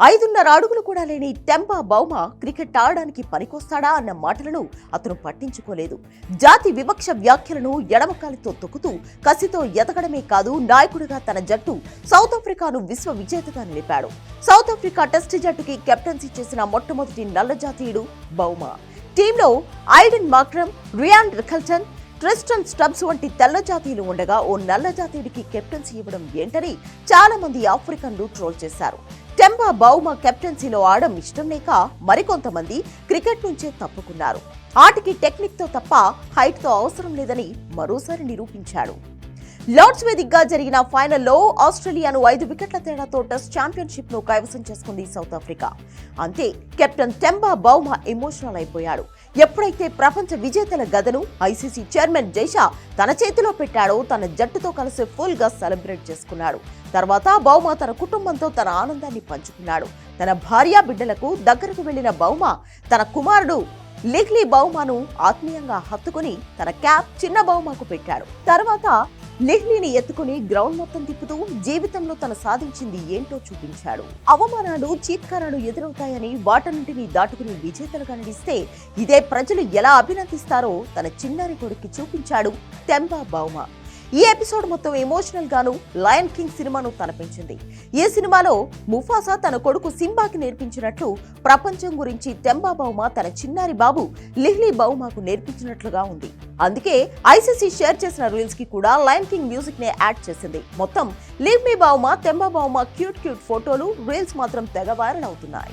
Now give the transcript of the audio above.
ఐదున్నర అడుగులు కూడా లేని టెంపా బౌమ క్రికెట్ ఆడడానికి పనికొస్తాడా అన్న మాటలను అతను పట్టించుకోలేదు. జాతి వివక్ష వ్యాఖ్యలను ఎడమకాలితో తొక్కుతూ కసితో ఎదగడమే కాదు నాయకుడిగా తన జట్టు సౌత్ ఆఫ్రికాను విశ్వ విజేతగా నిలిపాడు. సౌత్ ఆఫ్రికా టెస్ట్ జట్టుకి కెప్టెన్సీ చేసిన మొట్టమొదటి నల్ల జాతీయుడు బౌమ. టీంలో Aiden Markram Ryan Rickelton Tristan Stubbs వంటి తెల్ల జాతీయులు ఉండగా ఓ నల్ల జాతీయుడికి కెప్టెన్సీ ఇవ్వడం ఏంటని చాలా మంది ఆఫ్రికన్లు ట్రోల్ చేశారు. టెంబా బౌమా కెప్టెన్సీలో ఆడడం ఇష్టం లేక మరికొంతమంది క్రికెట్ నుంచే తప్పుకున్నారు. ఆటకి టెక్నిక్తో తప్ప హైట్తో అవసరం లేదని మరోసారి నిరూపించాడు. లార్డ్స్ వేదికగా జరిగిన ఫైనల్లో ఆస్ట్రేలియాను ఐదు వికెట్ల తేడాతో టెస్ట్ ఛాంపియన్షిప్ను కైవసం చేసుకుంది సౌత్ ఆఫ్రికా. అంతే కెప్టెన్ టెంబా బౌమా ఎమోషనల్ అయిపోయాడు. ఎప్పుడైతే ప్రపంచ విజేతల గదను ఐసీసీ చైర్మన్ జైషా తన చేతిలో పెట్టాడో తన జట్టుతో కలిసి ఫుల్గా సెలబ్రేట్ చేసుకున్నాడు. తర్వాత బౌమా తన కుటుంబంతో తన ఆనందాన్ని పంచుకున్నాడు. తన భార్య బిడ్డలకు దగ్గరకు వెళ్ళిన బౌమా తన కుమారుడు లిగ్లీ బౌమాను ఆత్మీయంగా హత్తుకుని తన క్యాప్ చిన్న బౌమాకు పెట్టాడు. తర్వాత లిహ్లీని ఎత్తుకుని గ్రౌండ్ మొత్తం తిప్పుతూ జీవితంలో తను సాధించింది ఏంటో చూపించాడు. అవమానాలు చీత్కారాలు ఎదురవుతాయని వాటన్నింటినీ దాటుకుని విజేతలుగా నడిస్తే ఇదే ప్రజలు ఎలా అభినందిస్తారో తన చిన్నారి కొడుక్కి చూపించాడు తెంబా బౌమా ఈ ఎపిసోడ్ మొత్తం ఎమోషనల్ గాను లయన్ కింగ్ సినిమాను తలపించింది. ఈ సినిమాలో ముఫాసా తన కొడుకు సింబాకి నేర్పించినట్లు ప్రపంచం గురించి తెంబా బౌమా తన చిన్నారి బాబు లిహ్లీ బౌమాకు నేర్పించినట్లుగా ఉంది. అందుకే ఐసీసీ షేర్ చేసిన రీల్స్కి కూడా లయన్ కింగ్ మ్యూజిక్ నే యాడ్ చేసింది. మొత్తం లీవ్ మీ Bavuma Temba Bavuma cute cute ఫోటోలు రీల్స్ మాత్రం తెగ వైరల్ అవుతున్నాయి.